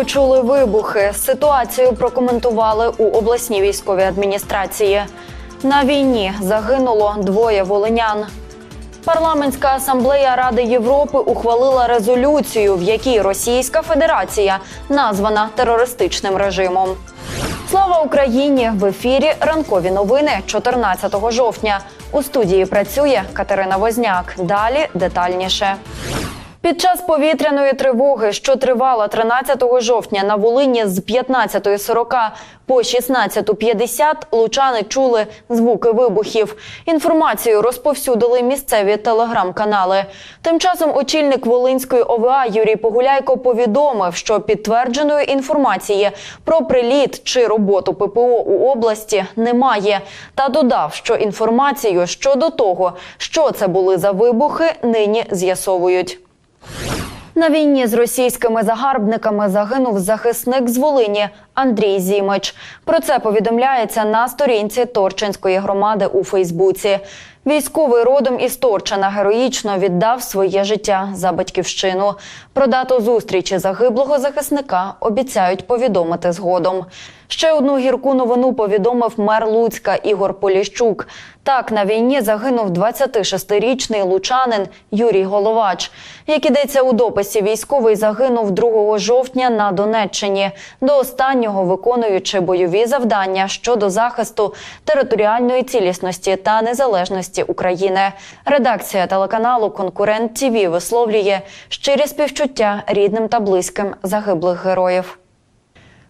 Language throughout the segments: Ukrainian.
У чули вибухи. Ситуацію прокоментували у обласній військовій адміністрації. На війні загинуло двоє волинян. Парламентська асамблея Ради Європи ухвалила резолюцію, в якій Російська Федерація названа терористичним режимом. Слава Україні! В ефірі ранкові новини 14 жовтня. У студії працює Катерина Возняк. Далі детальніше. Під час повітряної тривоги, що тривала 13 жовтня на Волині з 15.40 по 16.50, лучани чули звуки вибухів. Інформацію розповсюдили місцеві телеграм-канали. Тим часом очільник Волинської ОВА Юрій Погуляйко повідомив, що підтвердженої інформації про приліт чи роботу ППО у області немає. Та додав, що інформацію щодо того, що це були за вибухи, нині з'ясовують. На війні з російськими загарбниками загинув захисник з Волині Андрій Зімич. Про це повідомляється на сторінці Торчинської громади у Фейсбуці. Військовий родом із Торчина героїчно віддав своє життя за батьківщину. Про дату зустрічі загиблого захисника обіцяють повідомити згодом. Ще одну гірку новину повідомив мер Луцька Ігор Поліщук. Так, на війні загинув 26-річний лучанин Юрій Головач. Як ідеться у дописі, військовий загинув 2 жовтня на Донеччині, до останнього виконуючи бойові завдання щодо захисту територіальної цілісності та незалежності України. Редакція телеканалу Конкурент ТІВІ висловлює щирі співчуття рідним та близьким загиблих героїв.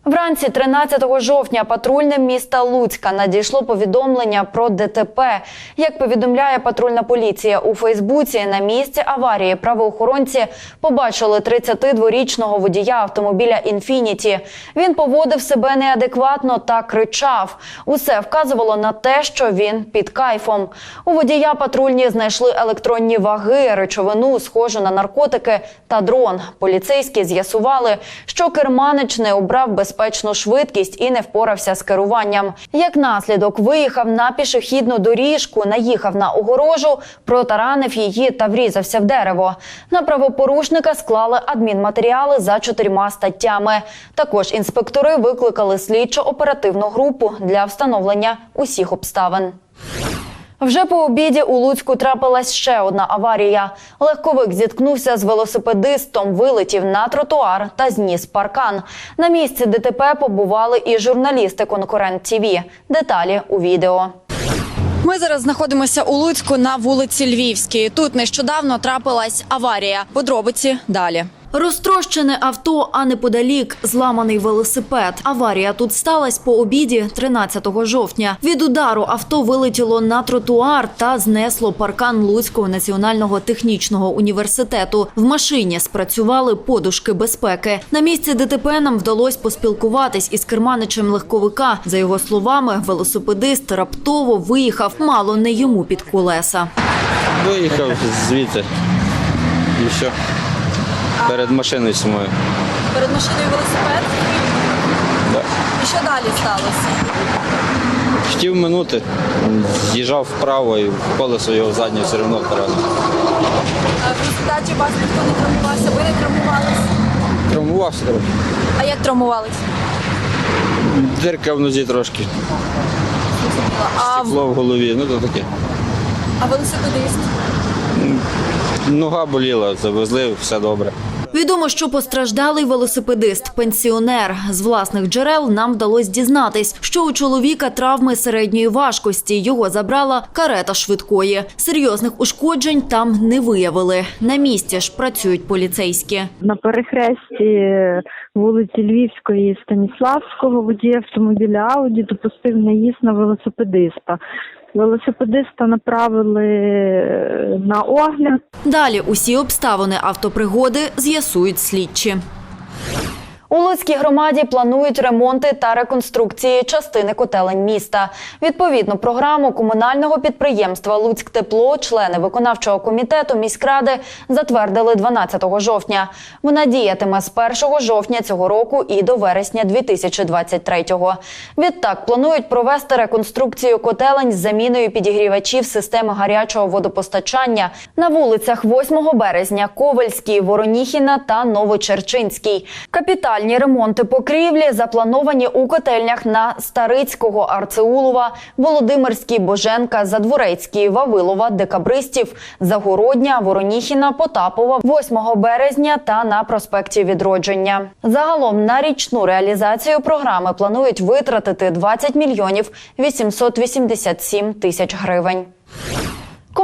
Вранці 13 жовтня патрульним міста Луцька надійшло повідомлення про ДТП. Як повідомляє патрульна поліція у Фейсбуці, на місці аварії правоохоронці побачили 32-річного водія автомобіля Інфініті. Він поводив себе неадекватно та кричав. Усе вказувало на те, що він під кайфом. У водія патрульні знайшли електронні ваги, речовину, схожу на наркотики та дрон. Поліцейські з'ясували, що керманич не обрав безпечну швидкість і не впорався з керуванням. Як наслідок, виїхав на пішохідну доріжку, наїхав на огорожу, протаранив її та врізався в дерево. На правопорушника склали адмінматеріали за чотирма статтями. Також інспектори викликали слідчо-оперативну групу для встановлення усіх обставин. Вже по обіді у Луцьку трапилась ще одна аварія. Легковик зіткнувся з велосипедистом, вилетів на тротуар та зніс паркан. На місці ДТП побували і журналісти конкурент ТІВІ. Деталі у відео. Ми зараз знаходимося у Луцьку на вулиці Львівській. Тут нещодавно трапилась аварія. Подробиці далі. Розтрощене авто, а неподалік зламаний велосипед. Аварія тут сталася по обіді 13 жовтня. Від удару авто вилетіло на тротуар та знесло паркан Луцького національного технічного університету. В машині спрацювали подушки безпеки. На місці ДТП нам вдалося поспілкуватись із керманичем легковика. За його словами, велосипедист раптово виїхав мало не йому під колеса. Виїхав звідти. І все. Перед машиною самою. Перед машиною велосипед. Да. І що далі сталося? Хотів минути, з'їжджав вправо і в колесо його заднє все одно втратив. В результаті вас ніхто не травмувався, ви не травмувалися. Травмувався трохи. А як травмувалися? Дирка в нозі трошки, А, стекло в голові, ну то таке. а велосипедист? Нога боліла, завезли, все добре. Відомо, що постраждалий велосипедист, пенсіонер. З власних джерел нам вдалося дізнатись, що у чоловіка травми середньої важкості. Його забрала карета швидкої. Серйозних ушкоджень там не виявили. На місці ж працюють поліцейські. на перехресті вулиці Львівської і Станіславського водій автомобіля Ауді допустив наїзд на велосипедиста. Велосипедиста направили е, на огляд. Далі усі обставини автопригоди з'ясують слідчі. У Луцькій громаді планують ремонти та реконструкції частини котелень міста. Відповідну програму комунального підприємства Луцьктепло члени виконавчого комітету міськради затвердили 12 жовтня. Вона діятиме з 1 жовтня цього року і до вересня 2023-го. Відтак планують провести реконструкцію котелень з заміною підігрівачів системи гарячого водопостачання на вулицях 8 березня, Ковальській, Вороніхіна та Новочерчинській. Капітальні ремонти покрівлі заплановані у котельнях на Старицького, Арцеулова, Володимирській, Боженка, Задворецькій, Вавилова, Декабристів, Загородня, Вороніхіна, Потапова, 8 березня та на проспекті Відродження. Загалом на річну реалізацію програми планують витратити 20 мільйонів 887 тисяч гривень.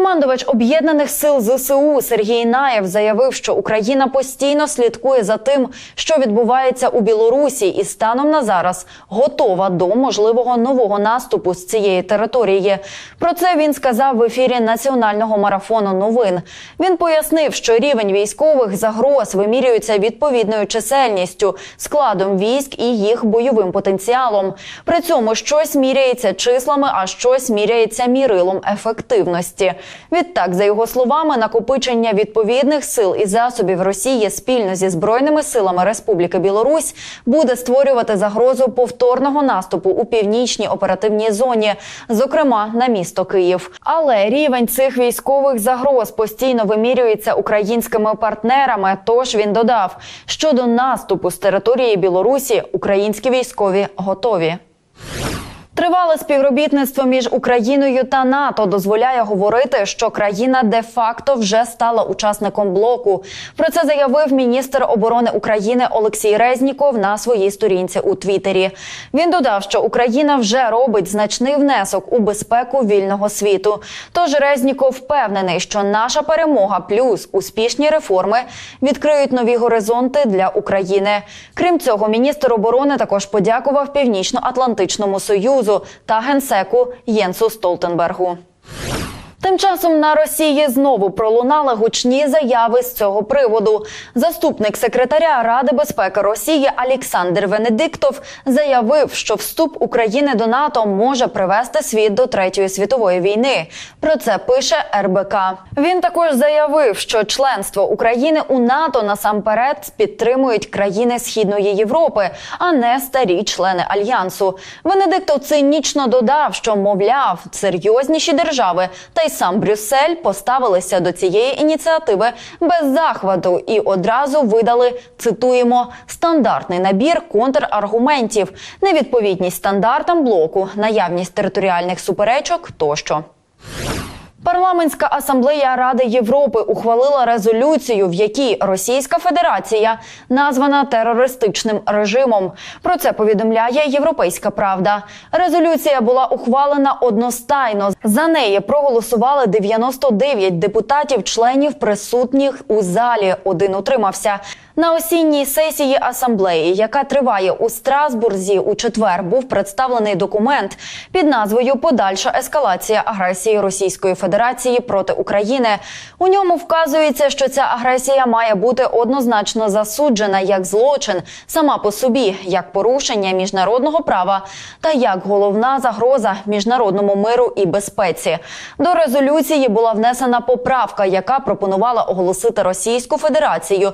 Командувач об'єднаних сил ЗСУ Сергій Наєв заявив, що Україна постійно слідкує за тим, що відбувається у Білорусі, і станом на зараз готова до можливого нового наступу з цієї території. Про це він сказав в ефірі національного марафону новин. Він пояснив, що рівень військових загроз вимірюється відповідною чисельністю, складом військ і їх бойовим потенціалом. При цьому щось міряється числами, а щось міряється мірилом ефективності. Відтак, за його словами, накопичення відповідних сил і засобів Росії спільно зі збройними силами Республіки Білорусь буде створювати загрозу повторного наступу у північній оперативній зоні, зокрема на місто Київ. Але рівень цих військових загроз постійно вимірюється українськими партнерами. Тож він додав, щодо наступу з території Білорусі українські військові готові. Тривале співробітництво між Україною та НАТО дозволяє говорити, що країна де-факто вже стала учасником блоку. Про це заявив міністр оборони України Олексій Резніков на своїй сторінці у Твіттері. Він додав, що Україна вже робить значний внесок у безпеку вільного світу. Тож Резніков впевнений, що наша перемога плюс успішні реформи відкриють нові горизонти для України. Крім цього, міністр оборони також подякував Північно-Атлантичному союзу та генсеку Єнсу Столтенбергу. Тим часом на Росії знову пролунали гучні заяви з цього приводу. Заступник секретаря Ради безпеки Росії Олександр Венедиктов заявив, що вступ України до НАТО може привести світ до третьої світової війни. Про це пише РБК. Він також заявив, що членство України у НАТО насамперед підтримують країни Східної Європи, а не старі члени альянсу. Венедиктов цинічно додав, що мовляв серйозніші держави та й сам Брюссель поставилися до цієї ініціативи без захвату і одразу видали цитуємо стандартний набір контраргументів, невідповідність стандартам блоку, наявність територіальних суперечок тощо. Парламентська асамблея Ради Європи ухвалила резолюцію, в якій Російська Федерація названа терористичним режимом. Про це повідомляє Європейська Правда. Резолюція була ухвалена одностайно. За неї проголосували 99 депутатів-членів присутніх у залі. Один утримався. На осінній сесії асамблеї, яка триває у Страсбурзі, у четвер був представлений документ під назвою Подальша ескалація агресії Російської Федерації проти України. У ньому вказується, що ця агресія має бути однозначно засуджена як злочин сама по собі, як порушення міжнародного права та як головна загроза міжнародному миру і безпеці. До резолюції була внесена поправка, яка пропонувала оголосити Російську Федерацію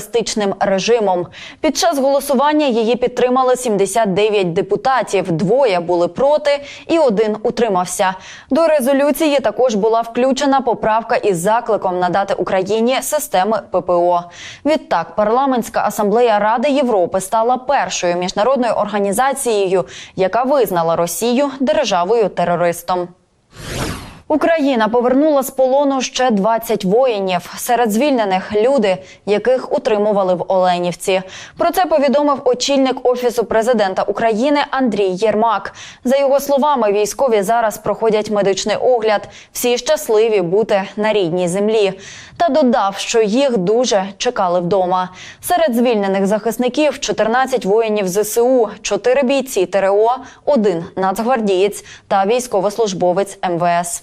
терористичним режимом. Під час голосування її підтримали 79 депутатів. Двоє були проти, і один утримався. До резолюції також була включена поправка із закликом надати Україні системи ППО. Відтак, парламентська асамблея Ради Європи стала першою міжнародною організацією, яка визнала Росію державою терористом. Україна повернула з полону ще 20 воїнів. Серед звільнених люди, яких утримували в Оленівці. Про це повідомив очільник офісу президента України Андрій Єрмак. За його словами, військові зараз проходять медичний огляд. Всі щасливі бути на рідній землі. Та додав, що їх дуже чекали вдома. Серед звільнених захисників 14 воїнів ЗСУ, 4 бійці ТРО, 1 нацгвардієць та військовослужбовець МВС.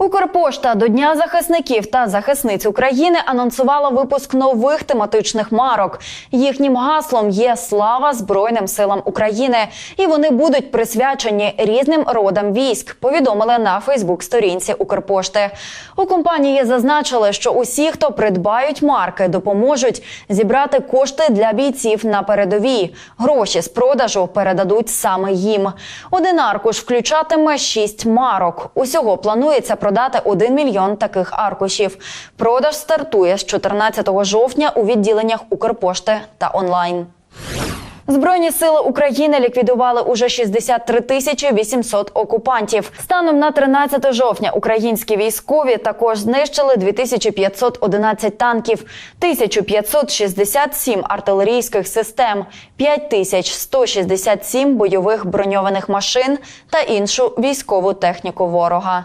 Укрпошта до Дня захисників та захисниць України анонсувала випуск нових тематичних марок. Їхнім гаслом є слава Збройним силам України, і вони будуть присвячені різним родам військ. Повідомили на Фейсбук-сторінці Укрпошти. У компанії зазначили, що усі, хто придбають марки, допоможуть зібрати кошти для бійців на передовій. Гроші з продажу передадуть саме їм. Один аркуш включатиме шість марок. Усього планується продати 1 мільйон таких аркушів. Продаж стартує з 14 жовтня у відділеннях Укрпошти та онлайн. Збройні сили України ліквідували уже 63 тисячі 800 окупантів. Станом на 13 жовтня українські військові також знищили 2511 танків, 1567 артилерійських систем, 5167 бойових броньованих машин та іншу військову техніку ворога.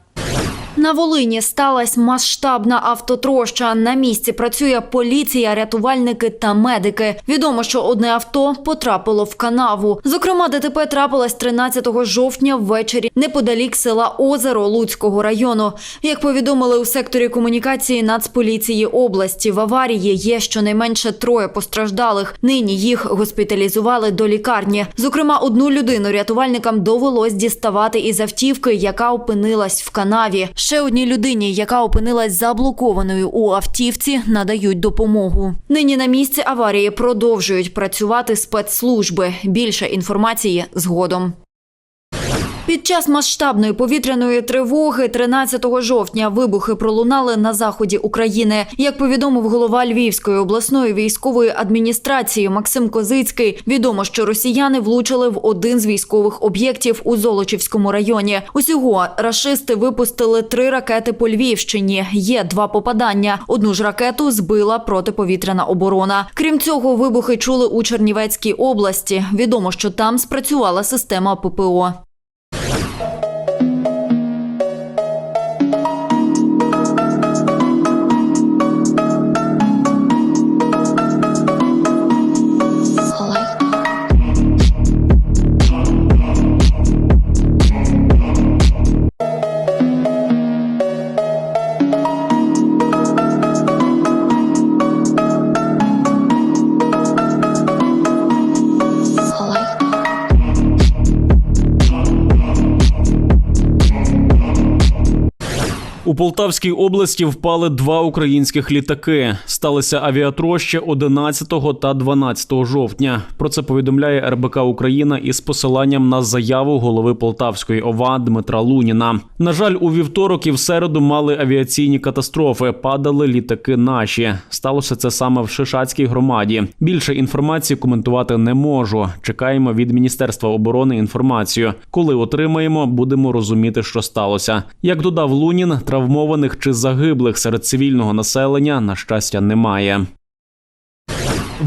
На Волині сталася масштабна автотроща. На місці працює поліція, рятувальники та медики. Відомо, що одне авто потрапило в канаву. Зокрема, ДТП трапилось 13 жовтня ввечері неподалік села Озеро Луцького району. Як повідомили у секторі комунікації Нацполіції області, в аварії є щонайменше троє постраждалих. Нині їх госпіталізували до лікарні. Зокрема, одну людину рятувальникам довелось діставати із автівки, яка опинилась в канаві. Ще одній людині, яка опинилась заблокованою у автівці, надають допомогу. Нині на місці аварії продовжують працювати спецслужби. Більше інформації згодом. Під час масштабної повітряної тривоги 13 жовтня вибухи пролунали на заході України. Як повідомив голова Львівської обласної військової адміністрації Максим Козицький, відомо, що росіяни влучили в один з військових об'єктів у Золочівському районі. Усього рашисти випустили три ракети по Львівщині. Є два попадання. Одну ж ракету збила протиповітряна оборона. Крім цього, вибухи чули у Чернівецькій області. Відомо, що там спрацювала система ППО. Полтавській області впали два українських літаки. Сталися авіатрощі 11 та 12 жовтня. Про це повідомляє РБК Україна із посиланням на заяву голови Полтавської ОВА Дмитра Луніна. На жаль, у вівторок і в середу мали авіаційні катастрофи. Падали літаки наші. Сталося це саме в Шишацькій громаді. Більше інформації коментувати не можу. Чекаємо від Міністерства оборони інформацію. Коли отримаємо, будемо розуміти, що сталося. Як додав Лунін, травмованих чи загиблих серед цивільного населення на щастя немає.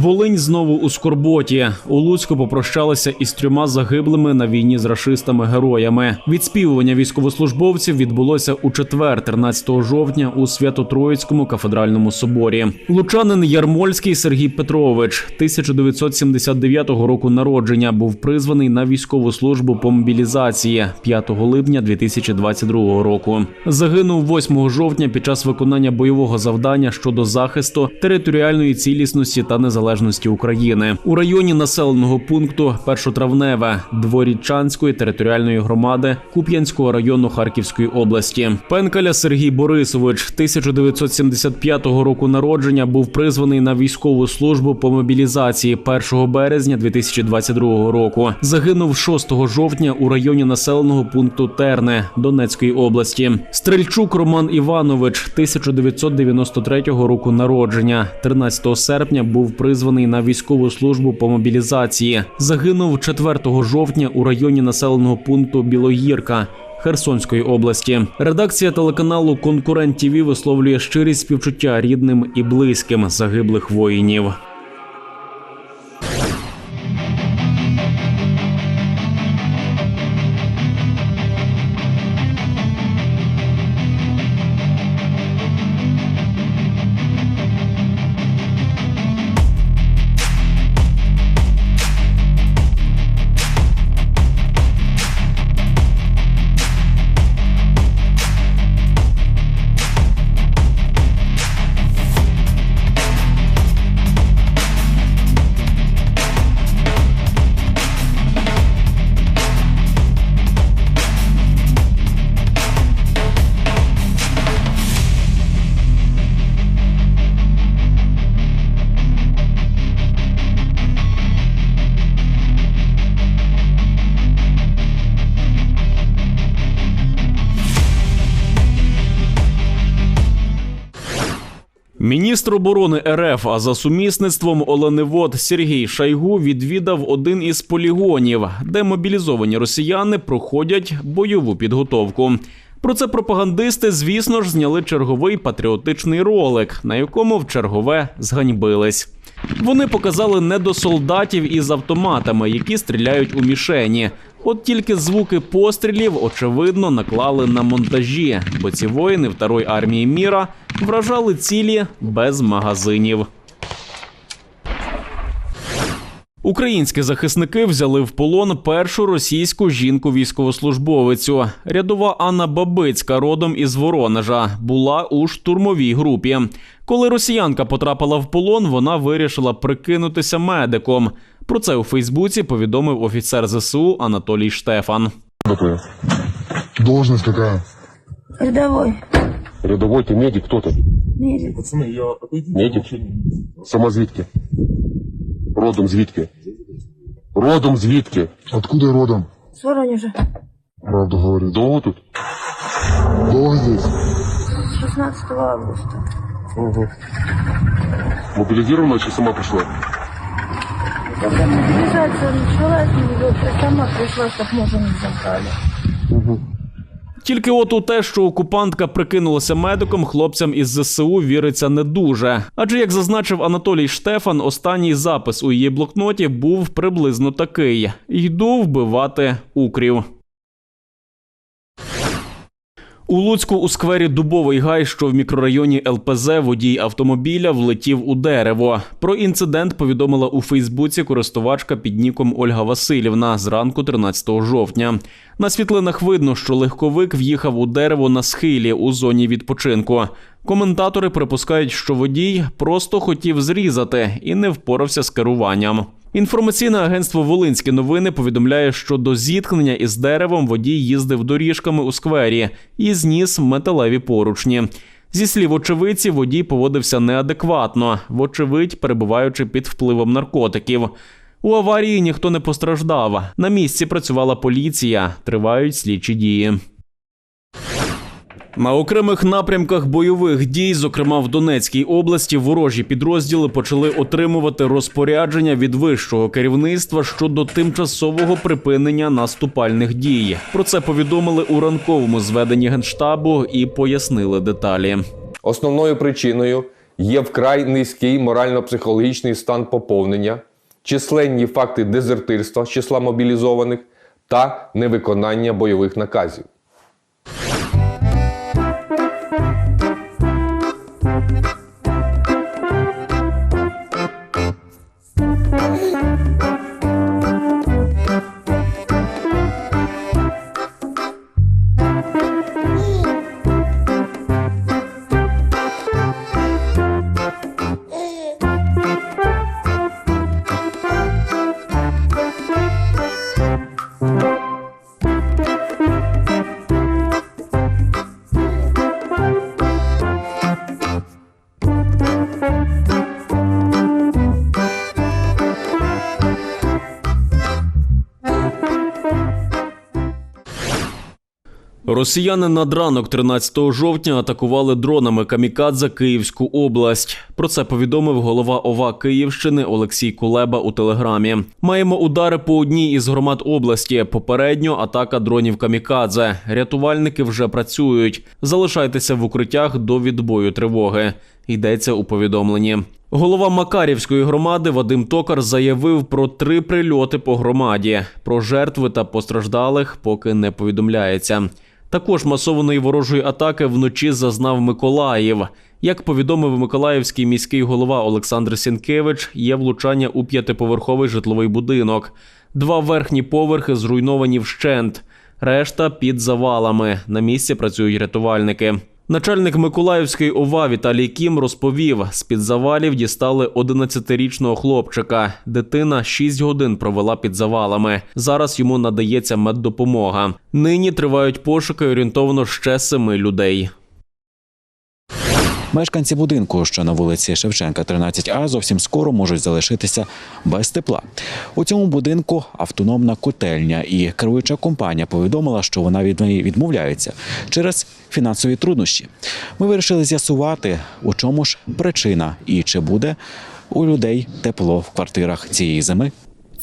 Волинь знову у скорботі. У Луцьку попрощалися із трьома загиблими на війні з рашистами-героями. Відспівування військовослужбовців відбулося у четвер, 13 жовтня, у Свято-Троїцькому кафедральному соборі. Лучанин Ярмольський Сергій Петрович, 1979 року народження, був призваний на військову службу по мобілізації 5 липня 2022 року. Загинув 8 жовтня під час виконання бойового завдання щодо захисту територіальної цілісності та незалежності України у районі населеного пункту Першотравневе Дворічанської територіальної громади Куп'янського району Харківської області. Пенкаля Сергій Борисович, 1975 року народження, був призваний на військову службу по мобілізації 1 березня 2022 року. Загинув 6 жовтня у районі населеного пункту Терне Донецької області. Стрельчук Роман Іванович, 1993 року народження, 13 серпня був призваний на військову службу по мобілізації. Загинув 4 жовтня у районі населеного пункту Білогірка. Херсонської області редакція телеканалу Конкурент ТІВІ висловлює щирі співчуття рідним і близьким загиблих воїнів. Міністр оборони РФ, а за сумісництвом оленевод Сергій Шайгу відвідав один із полігонів, де мобілізовані росіяни проходять бойову підготовку. Про це пропагандисти, звісно ж, зняли черговий патріотичний ролик, на якому в чергове зганьбились. Вони показали недосолдатів із автоматами, які стріляють у мішені. От тільки звуки пострілів, очевидно, наклали на монтажі, бо ці воїни Второї армії міра вражали цілі без магазинів. Українські захисники взяли в полон першу російську жінку-військовослужбовицю. Рядова Анна Бабицька, родом із Воронежа, була у штурмовій групі. Коли росіянка потрапила в полон, вона вирішила прикинутися медиком. Про це у Фейсбуці повідомив офіцер ЗСУ Анатолій Штефан. Должность какая? Рядовой. Рядовой ты медик, кто ты? Медик. Медик? Самозвідки. Родом звідки? Родом звідки? Откуда родом? С Воронежа. Правду говорит. Довго тут? Долго здесь? 16 августа. Угу. Мобилизирована чи сама пришла? Когда мобилизация началась, вот, я сама пришла, как можно не забрали. Тільки от у те, що окупантка прикинулася медиком, хлопцям із ЗСУ віриться не дуже. Адже, як зазначив Анатолій Штефан, останній запис у її блокноті був приблизно такий: йду вбивати укрів. У Луцьку у сквері Дубовий гай, що в мікрорайоні ЛПЗ, водій автомобіля влетів у дерево. Про інцидент повідомила у Фейсбуці користувачка під ніком Ольга Васильівна зранку 13 жовтня. На світлинах видно, що легковик в'їхав у дерево на схилі у зоні відпочинку. Коментатори припускають, що водій просто хотів зрізати і не впорався з керуванням. Інформаційне агентство Волинські новини повідомляє, що до зіткнення із деревом водій їздив доріжками у сквері і зніс металеві поручні. Зі слів очевидці, водій поводився неадекватно, вочевидь, перебуваючи під впливом наркотиків. У аварії ніхто не постраждав. На місці працювала поліція, тривають слідчі дії. На окремих напрямках бойових дій, зокрема в Донецькій області, ворожі підрозділи почали отримувати розпорядження від вищого керівництва щодо тимчасового припинення наступальних дій. Про це повідомили у ранковому зведенні генштабу і пояснили деталі. Основною причиною є вкрай низький морально-психологічний стан поповнення, численні факти дезертирства з числа мобілізованих та невиконання бойових наказів. Росіяни над ранок 13 жовтня атакували дронами Камікадзе Київську область. Про це повідомив голова ОВА Київщини Олексій Кулеба у телеграмі. Маємо удари по одній із громад області. Попередньо атака дронів Камікадзе. Рятувальники вже працюють. Залишайтеся в укриттях до відбою тривоги. Йдеться у повідомленні. Голова Макарівської громади Вадим Токар заявив про три прильоти по громаді. Про жертви та постраждалих поки не повідомляється. Також масованої ворожої атаки вночі зазнав Миколаїв. Як повідомив Миколаївський міський голова Олександр Сінкевич, є влучання у п'ятиповерховий житловий будинок. Два верхні поверхи зруйновані вщент, решта під завалами. На місці працюють рятувальники. Начальник Миколаївської ОВА Віталій Кім розповів: з-під завалів дістали 11-річного хлопчика. Дитина 6 годин провела під завалами. Зараз йому надається меддопомога. Нині тривають пошуки орієнтовно ще семи людей. Мешканці будинку, що на вулиці Шевченка, 13А, зовсім скоро можуть залишитися без тепла. У цьому будинку автономна котельня, і керуюча компанія повідомила, що вона від неї відмовляється через фінансові труднощі. Ми вирішили з'ясувати, у чому ж причина і чи буде у людей тепло в квартирах цієї зими.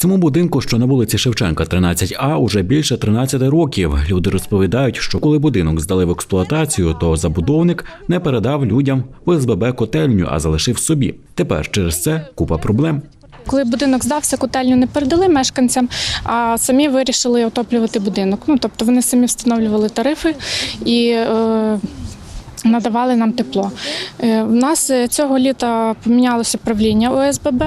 Цьому будинку, що на вулиці Шевченка, 13А, уже більше 13 років. Люди розповідають, що коли будинок здали в експлуатацію, то забудовник не передав людям в ОСББ котельню, а залишив собі. Тепер через це купа проблем. Коли будинок здався, котельню не передали мешканцям, а самі вирішили отоплювати будинок. Ну тобто вони самі встановлювали тарифи і. Е, Надавали нам тепло. Е, В нас е, цього літа помінялося правління ОСББ,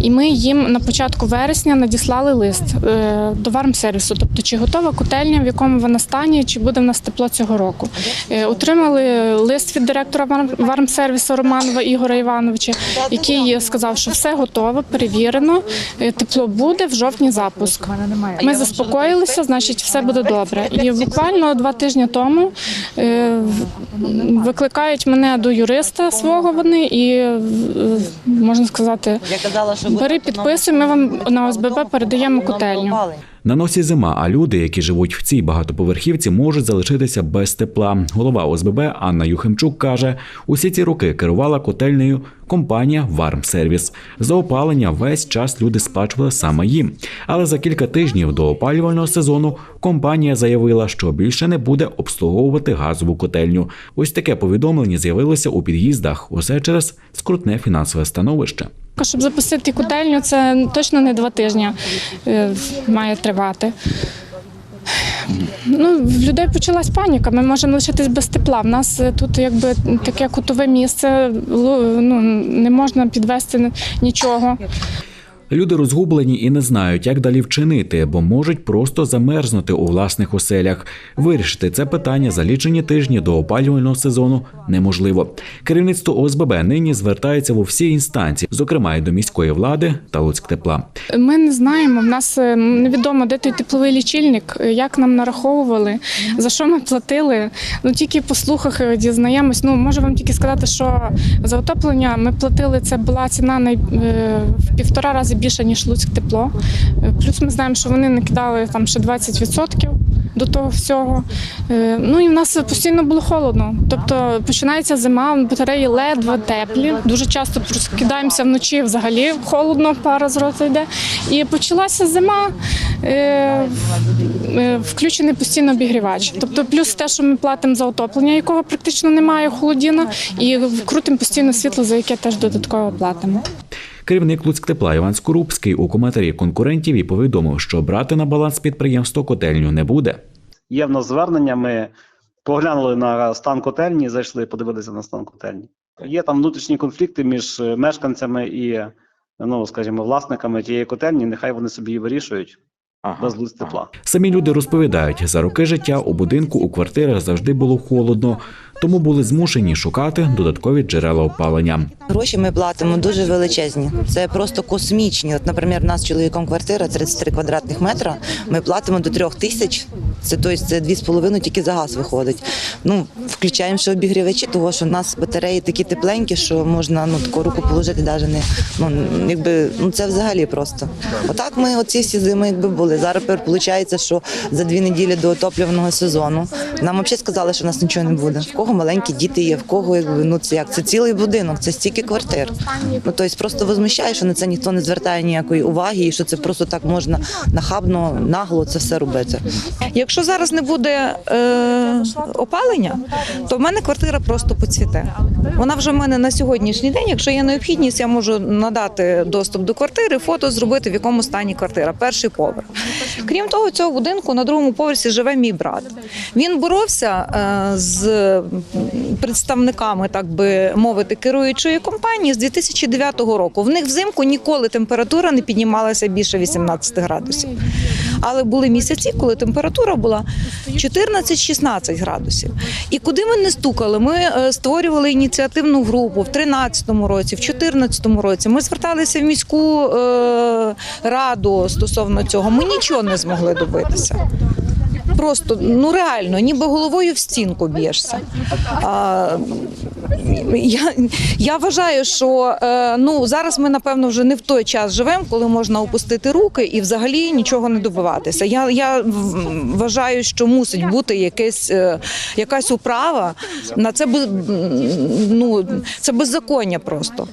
і ми їм на початку вересня надіслали лист е, до вармсервісу, тобто чи готова котельня, в якому вона стані, чи буде в нас тепло цього року. Е, Отримали лист від директора Варм- вармсервісу Романова Ігора Івановича, який сказав, що все готово, перевірено, е, тепло буде в жовтні запуск. Ми заспокоїлися, значить, все буде добре. І буквально два тижні тому е, викликають мене до юриста свого вони і е, можна сказати, бери підписуй, ми вам на ОСББ передаємо котельню. На носі зима, а люди, які живуть в цій багатоповерхівці, можуть залишитися без тепла. Голова ОСББ Анна Юхимчук каже: усі ці роки керувала котельнею компанія Вармсервіс. За опалення весь час люди сплачували саме їм. Але за кілька тижнів до опалювального сезону компанія заявила, що більше не буде обслуговувати газову котельню. Ось таке повідомлення з'явилося у під'їздах. Усе через скрутне фінансове становище. Щоб запустити котельню, це точно не два тижні е, має тривати. Ну, в людей почалась паніка. Ми можемо лишитись без тепла. В нас е, тут якби таке кутове місце, ну, не можна підвести нічого. Люди розгублені і не знають, як далі вчинити, бо можуть просто замерзнути у власних оселях. Вирішити це питання за лічені тижні до опалювального сезону неможливо. Керівництво ОСББ нині звертається в усі інстанції, зокрема й до міської влади та Луцьктепла. Ми не знаємо. В нас е, невідомо, де той тепловий лічильник, е, як нам нараховували, за що ми платили. Ну тільки по слухах е, дізнаємось. Ну можу вам тільки сказати, що за отоплення ми платили. Це була ціна в півтора рази більше ніж Луцьк тепло. Е, Плюс ми знаємо, що вони накидали там ще 20% до того всього. Е, Ну і в нас постійно було холодно. Тобто починається зима, батареї ледве теплі. Дуже часто прокидаємося вночі взагалі холодно, пара з рота йде. І почалася зима, е, включений постійно обігрівач. Тобто, плюс те, що ми платимо за отоплення, якого практично немає холодіна, і крутимо постійно світло, за яке теж додатково платимо. Керівник Луцьктепла Іван Скорубський у коментарі конкурентів і повідомив, що брати на баланс підприємство котельню не буде. Є в нас звернення. Ми поглянули на стан котельні, зайшли, подивилися на стан котельні. Є там внутрішні конфлікти між е, мешканцями і, ну скажімо, власниками тієї котельні. Нехай вони собі її вирішують без лист тепла. Самі люди розповідають, за роки життя у будинку у квартирах завжди було холодно, тому були змушені шукати додаткові джерела опалення. Гроші ми платимо дуже величезні. Це просто космічні. От, наприклад, у нас чоловіком квартира 33 квадратних метра. Ми платимо до трьох тисяч. Це тобто це дві з половиною тільки за газ виходить. Ну включаємо ще обігрівачі, того що у нас батареї такі тепленькі, що можна ну таку руку положити, навіть не ну якби ну це взагалі просто. Отак ми оці всі зими якби були. Зараз виходить, що за дві неділі до отоплюваного сезону нам взагалі сказали, що у нас нічого не буде. Кого маленькі діти є, в кого якби ну це як це цілий будинок, це стільки квартир. Ну тобто просто возмущає, що на це ніхто не звертає ніякої уваги, і що це просто так можна нахабно, нагло це все робити. Якщо зараз не буде е, опалення, то в мене квартира просто поцвіте. Вона вже в мене на сьогоднішній день. Якщо є необхідність, я можу надати доступ до квартири, фото зробити, в якому стані квартира, перший поверх. Крім того, цього будинку на другому поверсі живе мій брат. Він боровся е, з представниками, так би мовити, керуючої компанії з 2009 року. В них взимку ніколи температура не піднімалася більше 18 градусів. Але були місяці, коли температура була 14-16 градусів. І куди ми не стукали, ми е, створювали ініціативну групу в 2013 році, в 2014 році. Ми зверталися в міську е, раду стосовно цього. Ми нічого не змогли добитися. Просто ну реально, ніби головою в стінку б'єшся. А, я, я вважаю, що е, ну зараз ми напевно вже не в той час живемо, коли можна опустити руки і взагалі нічого не добиватися. Я, я вважаю, що мусить бути якесь, е, якась управа на це ну, це беззаконня просто.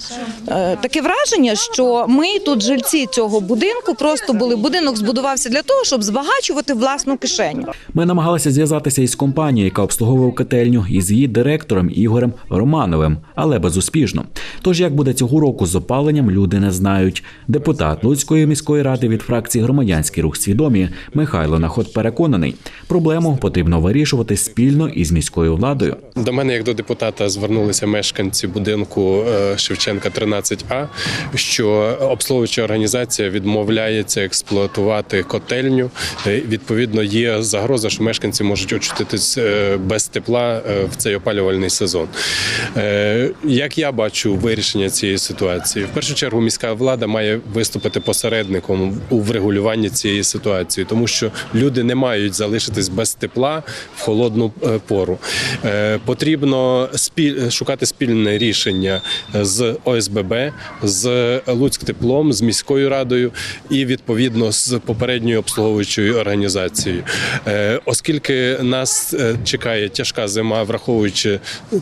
Е, таке враження, що ми тут жильці цього будинку просто були. Будинок збудувався для того, щоб збагачувати власну кишеню. Ми намагалися зв'язатися із компанією, яка обслуговує котельню, і з її директором Ігорем Романовим, але безуспішно. Тож як буде цього року з опаленням, люди не знають. Депутат Луцької міської ради від фракції Громадянський рух свідомі Михайло Наход переконаний, проблему потрібно вирішувати спільно із міською владою. До мене, як до депутата, звернулися мешканці будинку е, Шевченка 13А, що обслуговуюча організація відмовляється експлуатувати котельню. Е, Відповідно, є загроза, що мешканці можуть очутитись е, без тепла в цей опалювальний сезон. Е, Як я бачу вирішення цієї ситуації, в першу чергу міська влада має виступити посередником у врегулюванні цієї ситуації, тому що люди не мають залишитись без тепла в холодну е, пору. Е, Потрібно шукати спільне рішення з ОСББ, з Луцьктеплом, з міською радою і відповідно з попередньою обслуговуючою організацією. Оскільки нас чекає тяжка зима, враховуючи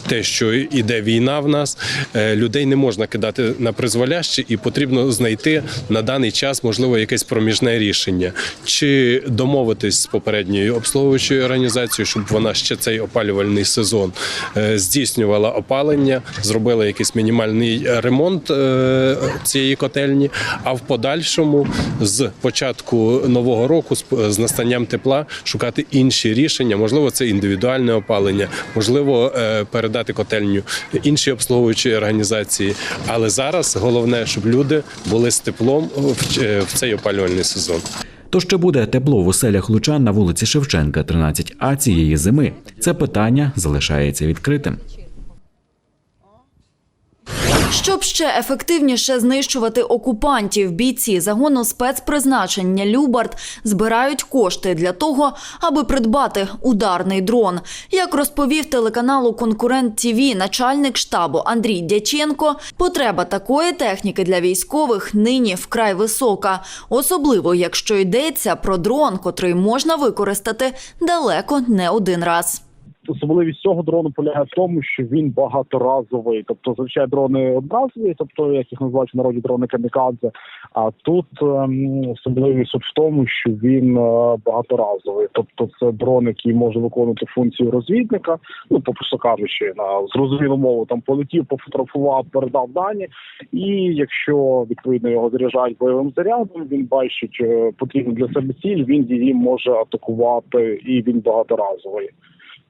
те, що іде війна в нас, е, людей не можна кидати на призволяще, і потрібно знайти на даний час можливо якесь проміжне рішення, чи домовитись з попередньою обслуговуючою організацією, щоб вона ще цей опалювальний сезон е, здійснювала опалення, зробила якийсь мінімальний ремонт е, цієї котельні. А в подальшому, з початку нового року, з- настанням тепла, шукати інші рішення. Можливо, це індивідуальне опалення, можливо, передати котельню інші обслуговуючі організації. Але зараз головне, щоб люди були з теплом в цей опалювальний сезон. То ще буде тепло в оселях лучан на вулиці Шевченка, 13А цієї зими. Це питання залишається відкритим. Щоб ще ефективніше знищувати окупантів, бійці загону спецпризначення Любард збирають кошти для того, аби придбати ударний дрон. Як розповів телеканалу Конкурент ТІВІ начальник штабу Андрій Дяченко, потреба такої техніки для військових нині вкрай висока, особливо якщо йдеться про дрон, котрий можна використати далеко не один раз. Особливість цього дрону полягає в тому, що він багаторазовий. Тобто, зазвичай дрони одноразові, тобто як їх називають в народі дрони камікадзе. А тут ем, особливість в тому, що він е, багаторазовий. Тобто, це дрон, який може виконувати функцію розвідника. Ну, попросту кажучи, на зрозумілу мову там полетів, пофотографував, передав дані. І якщо відповідно його заряджають бойовим зарядом, він бачить е, потрібну для себе ціль, він її може атакувати, і він багаторазовий.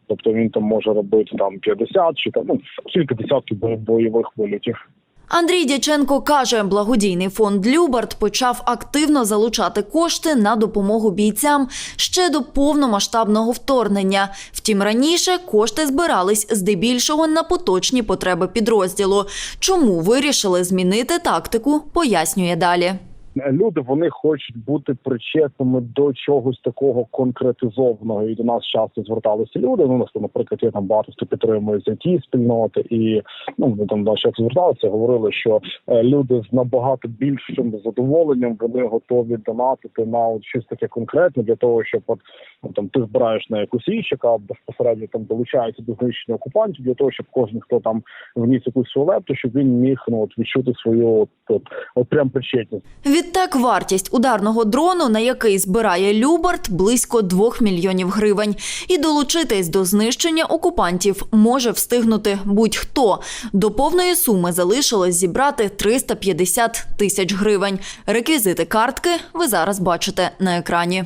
Тобто він там може робити там 50 чи там ну кілька десятків бойових вилітів. Андрій Дяченко каже, благодійний фонд Любард почав активно залучати кошти на допомогу бійцям ще до повномасштабного вторгнення. Втім, раніше кошти збирались здебільшого на поточні потреби підрозділу. Чому вирішили змінити тактику, пояснює далі. Люди вони хочуть бути причетними до чогось такого конкретизованого. І до нас часто зверталися люди. Ну, нас, наприклад, є там багато хто підтримує ті спільноти, і ну вони там до часто зверталися, говорили, що е, люди з набагато більшим задоволенням вони готові донатити на от щось таке конкретне для того, щоб от ну, там ти збираєш на якусь річ, яка безпосередньо там долучається до знищення окупантів, для того, щоб кожен хто там вніс якусь свою лепту, щоб він міг ну от відчути свою от, от, от прям причетність. Відтак вартість ударного дрону, на який збирає Любарт, близько 2 мільйонів гривень. І долучитись до знищення окупантів може встигнути будь-хто. До повної суми залишилось зібрати 350 тисяч гривень. Реквізити картки ви зараз бачите на екрані.